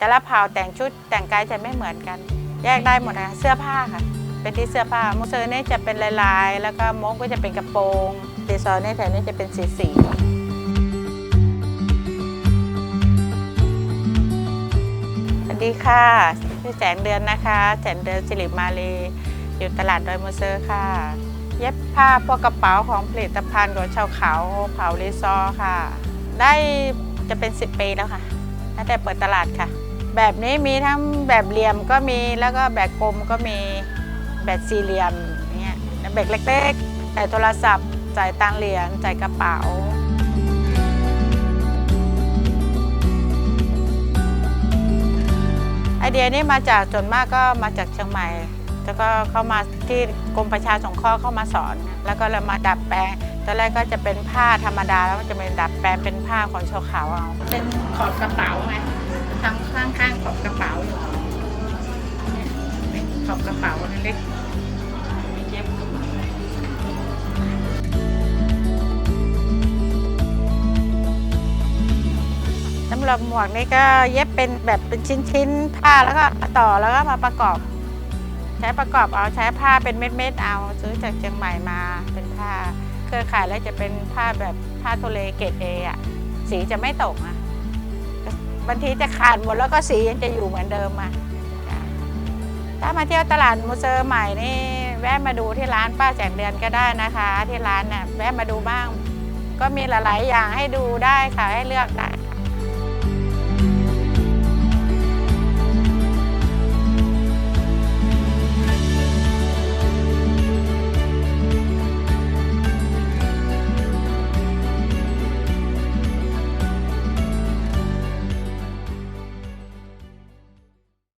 แต่ละเผ่าแต่งชุดแต่งกายจะไม่เหมือนกัน แยกได้หมดนะคะเสื้อผ้าค่ะ เป็นที่เสื้อผ้ามูเซอร์นี่จะเป็นลายๆ แล้วก็มงก็จะเป็นกระโปรงตีซอนี่แถวนี้จะเป็นสีสีสวัสดีค่ะชื่อแสงเดือนนะคะแสงเดือนสิริมาลีอยู่ตลาดดอยมูเซอร์ค่ะ เย็บผ้าพวกกระเป๋าของผลิตภัณฑ์ของชาวเขาเผ่ารีซอค่ะ ได้จะเป็น 10 ปีแล้วค่ะตั้งแต่เปิดตลาดค่ะ แบบนี้มีทั้งแบบเหลี่ยมก็มีแล้วก็แบบกลมก็มีแบบสี่เหลี่ยมเงี้ยแบบเล็กๆใส่โทรศัพท์ใส่ตังเหรียญใส่กระเป๋า ไอเดียนี้มาจากส่วนมากก็มาจากเชียงใหม่ แล้วก็เข้ามาที่กรมประชาสงเคราะห์เข้ามาสอน แล้วก็เรามาดัดแปลงตอนแรกก็จะเป็นผ้าธรรมดาแล้วก็จะเป็นดัดแปลงเป็นผ้าของชาวเขาเอาเป็นขอบกระเป๋าไง ทำข้างข้างๆขอบกระเป๋าอยู่ขอบกระเป๋าเล็กมีเย็บสำหรับหมวกนี่ก็เย็บเป็นแบบเป็นชิ้นๆผ้าแล้วก็ต่อแล้วก็มาประกอบ ใช้ประกอบเอาใช้ผ้าเป็นเม็ดๆเอาซื้อจากเชียงใหม่มาเป็นผ้า เครือข่ายแล้วจะเป็นผ้าแบบผ้าโทเลเกรดเออะสีจะไม่ตกอะ บางทีจะขาดหมดแล้วก็สียังจะอยู่เหมือนเดิมอะถ้ามาเที่ยวตลาดมูเซอร์ใหม่นี่แวะมาดูที่ร้านป้าแจงเดือนก็ได้นะคะ ที่ร้านน่ะแวะมาดูบ้าง ก็มีหลาย ๆ อย่างให้ดูได้ค่ะให้เลือกได้